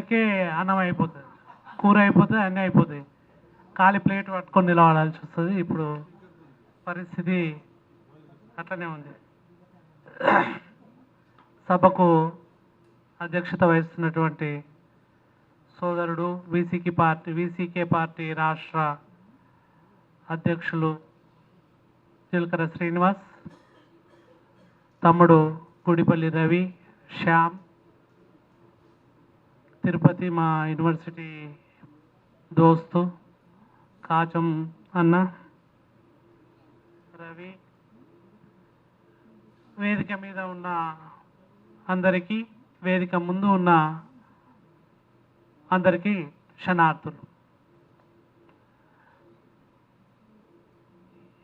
వరకే అన్నం అయిపోతుంది. కూర అయిపోతుంది అన్నీ అయిపోతాయి. ఖాళీ ప్లేట్ పట్టుకొని నిలబడాల్సి వస్తుంది. ఇప్పుడు పరిస్థితి అట్లనే ఉంది. సభకు అధ్యక్షత వహిస్తున్నటువంటి సోదరుడు వీసీకి పార్టీ వీసీకే పార్టీ రాష్ట్ర అధ్యక్షులు జీలకర్ర శ్రీనివాస్ తమ్ముడు గుడిపల్లి రవి శ్యామ్ తిరుపతి మా యూనివర్సిటీ దోస్తు కాచం అన్న రవి వేదిక మీద ఉన్న అందరికీ వేదిక ముందు ఉన్న అందరికీ క్షణార్థులు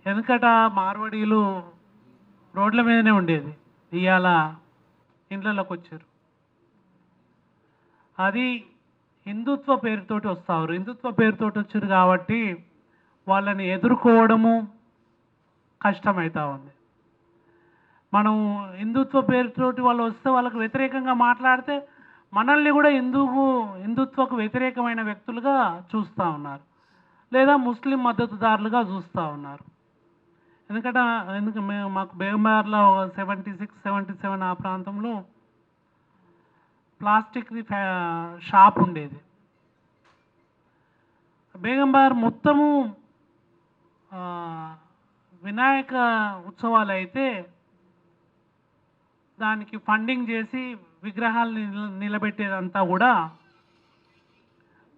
వెనుకట మార్వడీలు రోడ్ల మీదనే ఉండేది. ఇవాళ ఇండ్లలోకి వచ్చారు అది హిందుత్వ పేరుతోటి వస్తారు హిందుత్వ పేరుతోటి వచ్చారు కాబట్టి వాళ్ళని ఎదుర్కోవడము కష్టమవుతా ఉంది. మనం హిందుత్వ పేరుతోటి వాళ్ళు వస్తే వాళ్ళకు వ్యతిరేకంగా మాట్లాడితే మనల్ని కూడా హిందువు హిందుత్వకు వ్యతిరేకమైన వ్యక్తులుగా చూస్తూ ఉన్నారు. లేదా ముస్లిం మద్దతుదారులుగా చూస్తూ ఉన్నారు. ఎందుకంటే ఎందుకు మేము మాకు బేగంబార్లో సెవెంటీ సిక్స్ సెవెంటీ సెవెన్ ఆ ప్రాంతంలో ప్లాస్టిక్ షాప్ ఉండేది. బేగంబార్ మొత్తము వినాయక ఉత్సవాలు అయితే దానికి ఫండింగ్ చేసి విగ్రహాలు నిలబెట్టేదంతా కూడా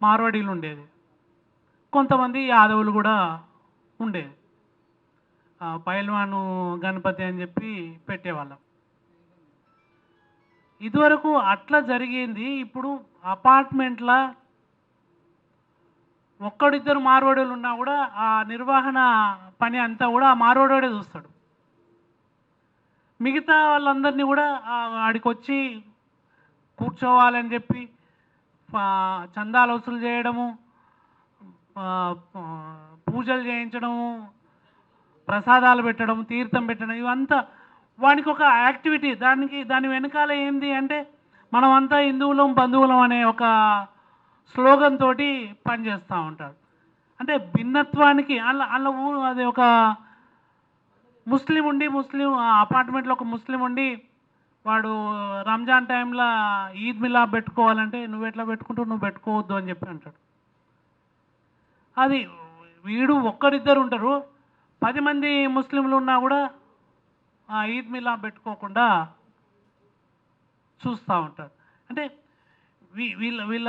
మార్వాడీలు ఉండేది. కొంతమంది యాదవులు కూడా ఉండేది. పైల్వాను గణపతి అని చెప్పి పెట్టేవాళ్ళం. ఇదివరకు అట్లా జరిగింది. ఇప్పుడు అపార్ట్మెంట్లా ఒక్కడిద్దరు మారోడీలు ఉన్నా కూడా ఆ నిర్వహణ పని అంతా కూడా ఆ మారోడే చూస్తాడు. మిగతా వాళ్ళందరినీ కూడా ఆడికి వచ్చి కూర్చోవాలని చెప్పి చందాలు వసూలు చేయడము పూజలు చేయించడము ప్రసాదాలు పెట్టడం తీర్థం పెట్టడం ఇవంతా వానికి ఒక యాక్టివిటీ దానికి దాని వెనకాల ఏంది అంటే మనమంతా హిందువులం బంధువులం అనే ఒక స్లోగన్ తోటి పనిచేస్తూ ఉంటాడు అంటే భిన్నత్వానికి అలా అలా అది ఒక ముస్లిం ఉండి ముస్లిం ఆ అపార్ట్మెంట్లో ఒక ముస్లిం ఉండి వాడు రంజాన్ టైంలో ఈద్ మిలా పెట్టుకోవాలంటే నువ్వు ఎట్లా పెట్టుకుంటావు నువ్వు పెట్టుకోవద్దు అని చెప్పి అంటాడు. అది వీడు ఒక్కరిద్దరు ఉంటారు. పది మంది ముస్లింలు ఉన్నా కూడా ఈద్ మిలా పెట్టుకోకుండా చూస్తూ ఉంటారు. అంటే వీ- వీళ్ళ వీళ్ళ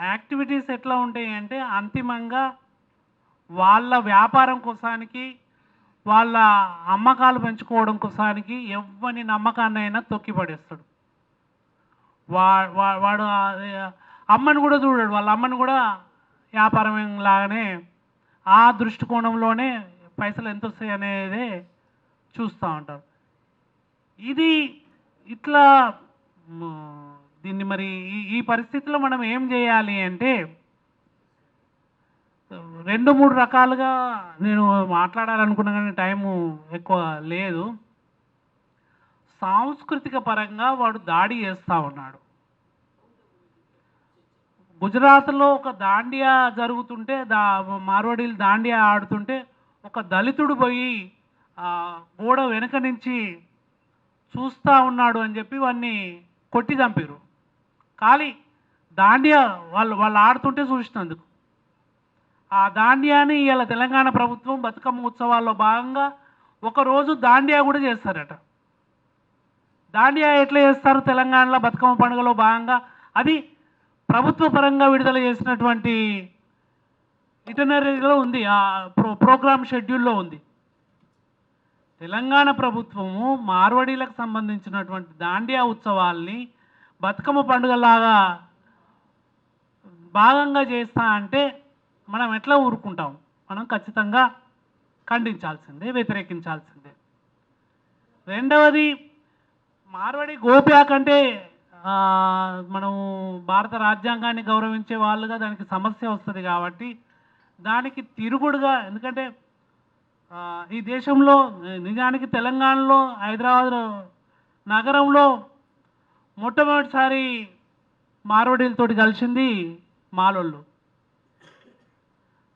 యాక్టివిటీస్ ఎట్లా ఉంటాయి అంటే అంతిమంగా వాళ్ళ వ్యాపారం కోసానికి వాళ్ళ అమ్మకాలు పెంచుకోవడం కోసానికి ఎవ్వని నమ్మకాన్నైనా తొక్కిపడేస్తాడు వా వా- వాడు అమ్మని కూడా చూడడు. వాళ్ళ అమ్మని కూడా వ్యాపారం లాగానే ఆ దృష్టికోణంలోనే పైసలు ఎంత వస్తాయి అనేది చూస్తూ ఉంటారు. ఇది ఇట్లా దీన్ని మరి ఈ- ఈ పరిస్థితిలో మనం ఏం చేయాలి అంటే రెండు మూడు రకాలుగా నేను మాట్లాడాలనుకున్నా కానీ టైము ఎక్కువ లేదు. సాంస్కృతిక పరంగా వాడు దాడి చేస్తూ ఉన్నాడు. గుజరాత్లో ఒక దాండియా జరుగుతుంటే దా మార్వాడీలు దాండియా ఆడుతుంటే ఒక దళితుడు పోయి ఆ వెనుక నుంచి చూస్తూ ఉన్నాడు అని చెప్పి వాడిని కొట్టి చంపారు ఖాళీ దాండియా వాళ్ళు వాళ్ళు ఆడుతుంటే చూసినందుకు ఆ దాండియాని ఇవాళ తెలంగాణ ప్రభుత్వం బతుకమ్మ ఉత్సవాల్లో భాగంగా ఒకరోజు దాండియా కూడా చేస్తారట. దాండియా ఎట్లా చేస్తారు? తెలంగాణలో బతుకమ్మ పండుగలో భాగంగా అది ప్రభుత్వ పరంగా విడుదల చేసినటువంటి ఇటనరీలో ఉంది. ఆ ప్రో ప్రోగ్రామ్ షెడ్యూల్లో ఉంది. తెలంగాణ ప్రభుత్వము మార్వడీలకు సంబంధించినటువంటి దాండియా ఉత్సవాల్ని బతుకమ్మ పండుగలాగా భాగంగా చేస్తా అంటే మనం ఎట్లా ఊరుకుంటాం? మనం ఖచ్చితంగా ఖండించాల్సిందే వ్యతిరేకించాల్సిందే. రెండవది మార్వడి గోప్యా కంటే మనము భారత రాజ్యాంగాన్ని గౌరవించే వాళ్ళుగా దానికి సమస్య వస్తుంది కాబట్టి దానికి తిరుగుడుగా ఎందుకంటే ఈ దేశంలో నిజానికి తెలంగాణలో హైదరాబాద్ నగరంలో మొట్టమొదటిసారి మార్వడీలతోటి కలిసింది మాలోళ్ళు.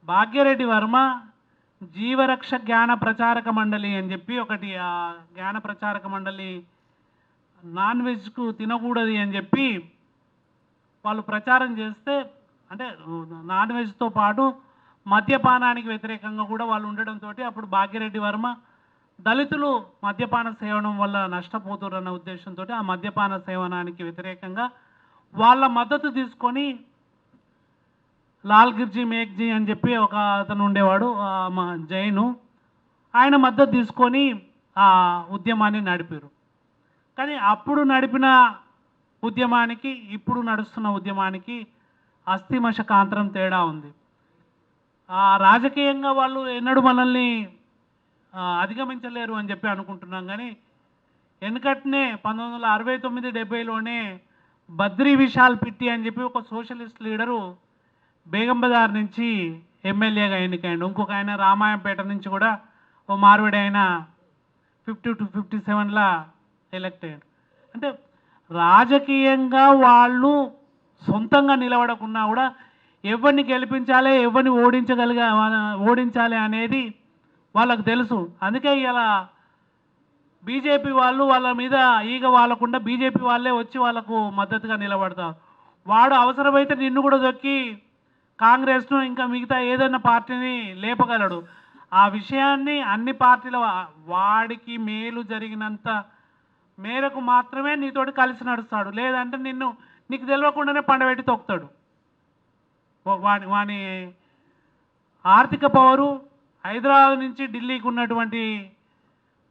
భాగ్యరెడ్డి వర్మ జీవరక్ష జ్ఞాన ప్రచారక మండలి అని చెప్పి ఒకటి ఆ జ్ఞాన ప్రచారక మండలి నాన్ వెజ్కు తినకూడదు అని చెప్పి వాళ్ళు ప్రచారం చేస్తే అంటే నాన్ వెజ్తో పాటు మద్యపానానికి వ్యతిరేకంగా కూడా వాళ్ళు ఉండడంతో అప్పుడు భాగ్యరెడ్డి వర్మ దళితులు మద్యపాన సేవనం వల్ల నష్టపోతురన్న ఉద్దేశంతో ఆ మద్యపాన సేవనానికి వ్యతిరేకంగా వాళ్ళ మద్దతు తీసుకొని లాల్ గిర్జీ మేఘ్జీ అని చెప్పి ఒక అతను ఉండేవాడు మా జైను. ఆయన మద్దతు తీసుకొని ఆ ఉద్యమాన్ని నడిపారు. కానీ అప్పుడు నడిపిన ఉద్యమానికి ఇప్పుడు నడుస్తున్న ఉద్యమానికి అస్థిమశకాంతరం తేడా ఉంది. రాజకీయంగా వాళ్ళు ఎన్నడూ మనల్ని అధిగమించలేరు అని చెప్పి అనుకుంటున్నాం. కానీ వెనకట్నే పంతొమ్మిది వందల అరవై తొమ్మిది డెబ్బైలోనే బద్రీ విశాల్ పిట్టి అని చెప్పి ఒక సోషలిస్ట్ లీడరు బేగం బజార్ నుంచి ఎమ్మెల్యేగా ఎన్నికైండు. ఇంకొక ఆయన రామాయంపేట నుంచి కూడా ఓ మార్విడి ఆయన ఫిఫ్టీ టు ఫిఫ్టీ సెవెన్లా ఎలక్ట్ అయ్యాడు. అంటే రాజకీయంగా వాళ్ళు సొంతంగా నిలబడకున్నా కూడా ఎవరిని గెలిపించాలి ఎవరిని ఓడించగలిగా ఓడించాలి అనేది వాళ్ళకు తెలుసు. అందుకే ఇలా బీజేపీ వాళ్ళు వాళ్ళ మీద ఈగ వాళ్ళకుండా బీజేపీ వాళ్ళే వచ్చి వాళ్ళకు మద్దతుగా నిలబడతారు. వాడు అవసరమైతే నిన్ను కూడా దొక్కి కాంగ్రెస్ను ఇంకా మిగతా ఏదైనా పార్టీని లేపగలడు. ఆ విషయాన్ని అన్ని పార్టీల వాడికి మేలు జరిగినంత మేరకు మాత్రమే నీతోటి కలిసి నడుస్తాడు. లేదంటే నిన్ను నీకు తెలియకుండానే పండబెట్టి తొక్కుతాడు. వాని వాని ఆర్థిక పవరు హైదరాబాద్ నుంచి ఢిల్లీకి ఉన్నటువంటి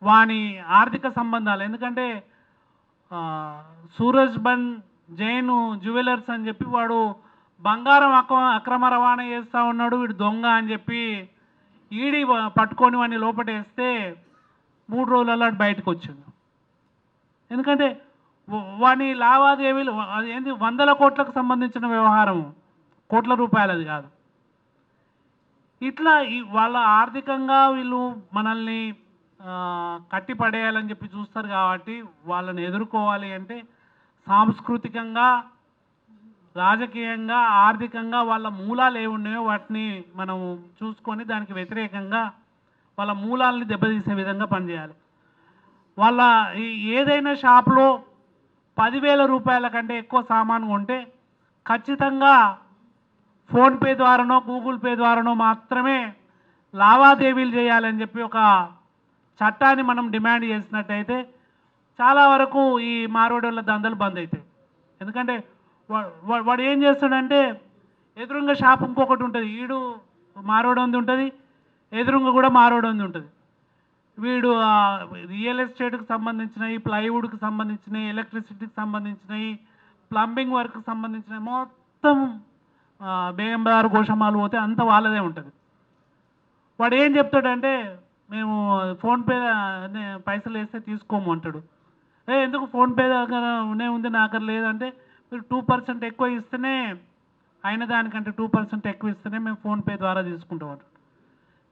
వాని ఆర్థిక సంబంధాలు. ఎందుకంటే సూరజ్ బన్ జైన్ జ్యువెలర్స్ అని చెప్పి వాడు బంగారం అక్ర అక్రమ రవాణా చేస్తూ ఉన్నాడు వీడు దొంగ అని చెప్పి ఈడి పట్టుకొని వాడిని లోపటేస్తే మూడు రోజులలో బయటకు వచ్చింది ఎందుకంటే వాని లావాదేవీలు అది ఏంది వందల కోట్లకు సంబంధించిన వ్యవహారం కోట్ల రూపాయలది కాదు. ఇట్లా ఈ వాళ్ళ ఆర్థికంగా వీళ్ళు మనల్ని కట్టిపడేయాలని చెప్పి చూస్తారు కాబట్టి వాళ్ళని ఎదుర్కోవాలి అంటే సాంస్కృతికంగా రాజకీయంగా ఆర్థికంగా వాళ్ళ మూలాలు ఏమున్నాయో వాటిని మనం చూసుకొని దానికి వ్యతిరేకంగా వాళ్ళ మూలాలని దెబ్బతీసే విధంగా పనిచేయాలి. వాళ్ళ ఈ ఏదైనా షాప్లో పదివేల రూపాయల కంటే ఎక్కువ సామాను కొంటే ఖచ్చితంగా ఫోన్పే ద్వారానో గూగుల్ పే ద్వారానో మాత్రమే లావాదేవీలు చేయాలని చెప్పి ఒక చట్టాన్ని మనం డిమాండ్ చేసినట్టయితే చాలా వరకు ఈ మారోడోళ్ళ దందలు బంద్ అవుతాయి ఎందుకంటే వాడు ఏం చేస్తాడంటే ఎదురుంగా షాప్ ఇంకొకటి ఉంటుంది. ఈడు మారోడొంది ఉంటుంది ఎదురుంగా కూడా మారోడొంది ఉంటుంది. వీడు రియల్ ఎస్టేట్కి సంబంధించినవి ప్లైవుడ్కి సంబంధించినవి ఎలక్ట్రిసిటీకి సంబంధించినవి ప్లంబింగ్ వర్క్కి సంబంధించినవి మొత్తం ఆ, బేగం గోషమాలు పోతే అంత వాళ్ళదే ఉంటుంది. వాడు ఏం చెప్తాడంటే మేము ఫోన్పే పైసలు వేస్తే తీసుకోము అంటాడు. ఏ ఎందుకు ఫోన్పే దగ్గర ఉనే ఉంది నా దగ్గర లేదంటే మీరు టూ పర్సెంట్ ఎక్కువ ఇస్తేనే అయిన దానికంటే టూ పర్సెంట్ ఎక్కువ ఇస్తేనే మేము ఫోన్పే ద్వారా తీసుకుంటాం అంటాడు.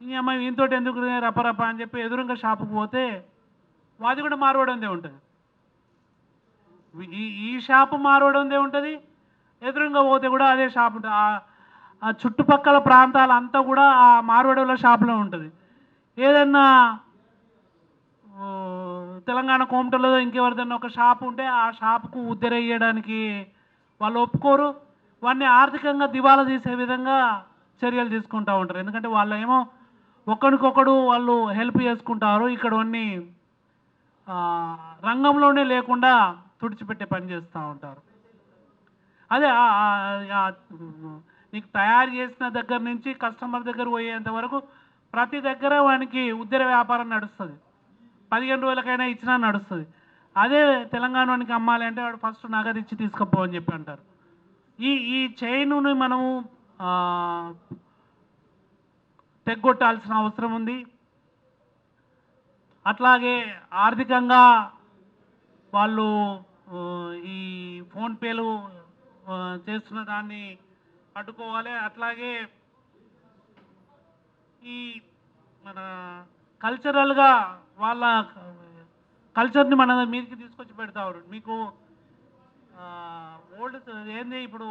ఈ అమ్మాయి ఈయనతో ఎందుకు రపరప అని చెప్పి ఎదురుగా షాపుకి పోతే వాది కూడా మారవడందే ఉంటుంది. ఈ ఈ షాపు మారవడందే ఉంటుంది ఎదురుగా పోతే కూడా అదే షాప్ ఉంటుంది. ఆ- చుట్టుపక్కల చుట్టుపక్కల ప్రాంతాలంతా కూడా ఆ మార్వడవుల షాపులో ఉంటుంది. ఏదన్నా తెలంగాణ కోమటలో ఇంకెవరిదన్నా ఒక షాప్ ఉంటే ఆ షాప్కు ఉద్దరేయడానికి వాళ్ళు ఒప్పుకోరు. వాడిని ఆర్థికంగా దివాలా తీసే విధంగా చర్యలు తీసుకుంటూ ఉంటారు. ఎందుకంటే వాళ్ళు ఏమో ఒకరికొకడు వాళ్ళు హెల్ప్ చేసుకుంటారు. ఇక్కడ రంగంలోనే లేకుండా తుడిచిపెట్టే పని చేస్తూ ఉంటారు. అదే నీకు తయారు చేసిన దగ్గర నుంచి కస్టమర్ దగ్గర పోయేంత వరకు ప్రతి దగ్గర వానికి ఉద్దర వ్యాపారం నడుస్తుంది. పదిహేను రోజులకైనా ఇచ్చినా నడుస్తుంది. అదే తెలంగాణ వానికి అమ్మాలి అంటే వాడు ఫస్ట్ నగదు ఇచ్చి తీసుకుపో అని చెప్పి అంటారు. ఈ ఈ చైన్ను మనము తెగ్గొట్టాల్సిన అవసరం ఉంది. అట్లాగే ఆర్థికంగా వాళ్ళు ఈ ఫోన్పేలు చేస్తున్న దాన్ని అడ్డుకోవాలి. అట్లాగే ఈ మన కల్చరల్గా వాళ్ళ కల్చర్ని మన మీదకి తీసుకొచ్చి పెడతారు మీకు ఓల్డ్ ఏంది ఇప్పుడు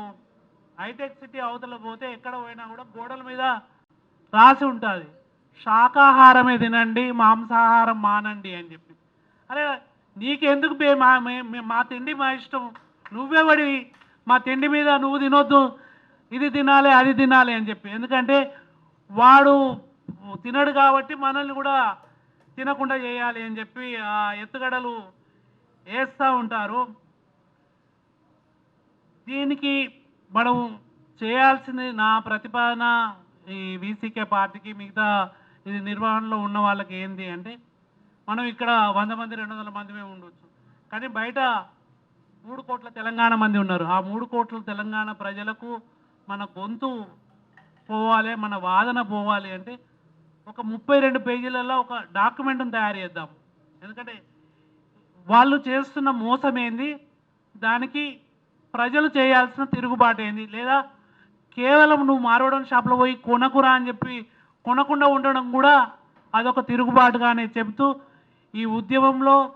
హైటెక్ సిటీ అవతల పోతే ఎక్కడ పోయినా కూడా గోడల మీద రాసి ఉంటుంది. శాకాహారమే తినండి మాంసాహారం మానండి అని చెప్పి. అరే నీకెందుకు మా మా తిండి మా ఇష్టం? నువ్వెవడి మా తిండి మీద నువ్వు తినొద్దు ఇది తినాలి అది తినాలి అని చెప్పి. ఎందుకంటే వాడు తినడు కాబట్టి మనల్ని కూడా తినకుండా చేయాలి అని చెప్పి ఆ ఎత్తుగడలు వేస్తూ ఉంటారు. దీనికి మనం చేయాల్సింది నా ప్రతిపాదన ఈ వీసీకే పార్టీకి మిగతా ఇది నిర్వహణలో ఉన్న వాళ్ళకి ఏంటి అంటే మనం ఇక్కడ వంద మంది రెండు వందల మంది మేము ఉండొచ్చు. కానీ బయట మూడు కోట్ల తెలంగాణ మంది ఉన్నారు. ఆ మూడు కోట్ల తెలంగాణ ప్రజలకు మన గొంతు పోవాలి మన వాదన పోవాలి అంటే ఒక ముప్పై రెండు పేజీలలో ఒక డాక్యుమెంట్ని తయారు చేద్దాం. ఎందుకంటే వాళ్ళు చేస్తున్న మోసం ఏంది? దానికి ప్రజలు చేయాల్సిన తిరుగుబాటు ఏంది? లేదా కేవలం నువ్వు మార్వడం షాప్లో పోయి కొనకురా అని చెప్పి కొనకుండా ఉండడం కూడా అదొక తిరుగుబాటుగానే చెబుతూ ఈ ఉద్యమంలో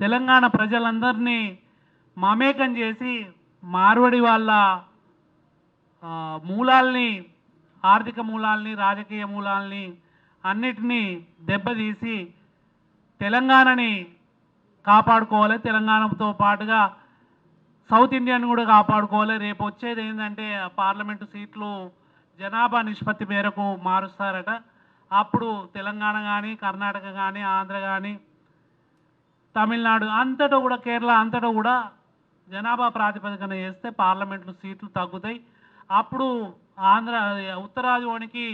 తెలంగాణ ప్రజలందరినీ మమేకం చేసి మార్వడి వాళ్ళ మూలాల్ని ఆర్థిక మూలాల్ని రాజకీయ మూలాల్ని అన్నిటినీ దెబ్బతీసి తెలంగాణని కాపాడుకోవాలి. తెలంగాణతో పాటుగా సౌత్ ఇండియన్ కూడా కాపాడుకోవాలి. రేపు వచ్చేది ఏంటంటే పార్లమెంటు సీట్లు జనాభా నిష్పత్తి మేరకు మారుస్తారట. అప్పుడు తెలంగాణ కానీ కర్ణాటక కానీ ఆంధ్ర కానీ తమిళనాడు అంతటా కూడా కేరళ అంతటా కూడా జనాభా ప్రాతిపదికన చేస్తే పార్లమెంట్లో సీట్లు తగ్గుతాయి. అప్పుడు ఆంధ్ర ఉత్తరాదివానికి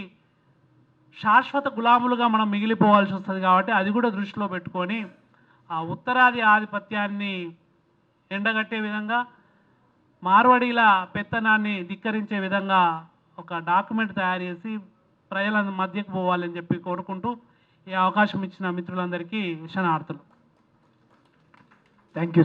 శాశ్వత గులాములుగా మనం మిగిలిపోవాల్సి వస్తుంది కాబట్టి అది కూడా దృష్టిలో పెట్టుకొని ఆ ఉత్తరాది ఆధిపత్యాన్ని ఎండగట్టే విధంగా మార్వడీల పెత్తనాన్ని ధిక్కరించే విధంగా ఒక డాక్యుమెంట్ తయారు చేసి ప్రజల మధ్యకు పోవాలని చెప్పి కోరుకుంటూ ఈ అవకాశం ఇచ్చిన మిత్రులందరికీ శనార్థులు థ్యాంక్ యూ